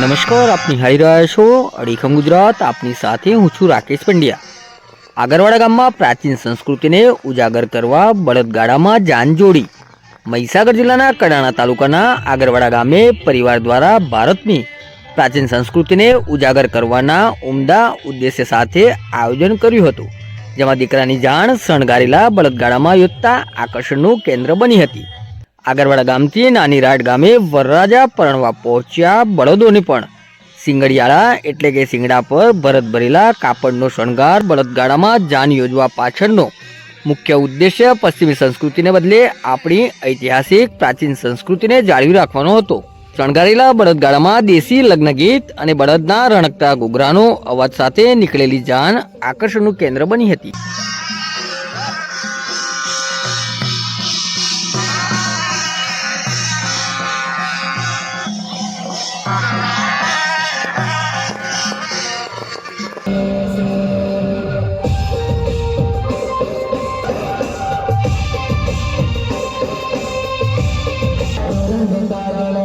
નમસ્કાર આપ નિહાળી રહ્યા છો અડીખમ ગુજરાત, આપની સાથે હું છું રાકેશ પંડ્યા. આગરવાડા ગામમાં પ્રાચીન સંસ્કૃતિને ઉજાગર કરવા બળદગાડામાં જાન જોડી મહીસાગર જિલ્લાના કડાણા તાલુકાના આગરવાડા ગામે પરિવાર દ્વારા ભારતની પ્રાચીન સંસ્કૃતિને ઉજાગર કરવાના ઉમદા ઉદ્દેશ્ય સાથે આયોજન કર્યું હતું. જેમાં દીકરાની જાણ શણગારેલા બળદગાડામાં યોજતા આકર્ષણનું કેન્દ્ર બની હતી. આગરવાડા ગામથી નાની રાટ ગામે વરરાજા પરણવા પહોંચ્યા બળદોને પણ. સિંગડિયાળા એટલે કે સિંગડા પર ભરત ભરેલા કાપડનો શણગાર બળદગાડામાં જાન યોજવા પાછળનો મુખ્ય ઉદ્દેશ્ય પશ્ચિમી સંસ્કૃતિને બદલે આપણી ઐતિહાસિક પ્રાચીન સંસ્કૃતિને જાળવી રાખવાનો હતો. શણગારેલા બળદગાડામાં દેશી લગ્ન ગીત અને બળદના રણકતા ઘૂઘરાનો અવાજ સાથે નીકળેલી જાન આકર્ષણનું કેન્દ્ર બની હતી. Santa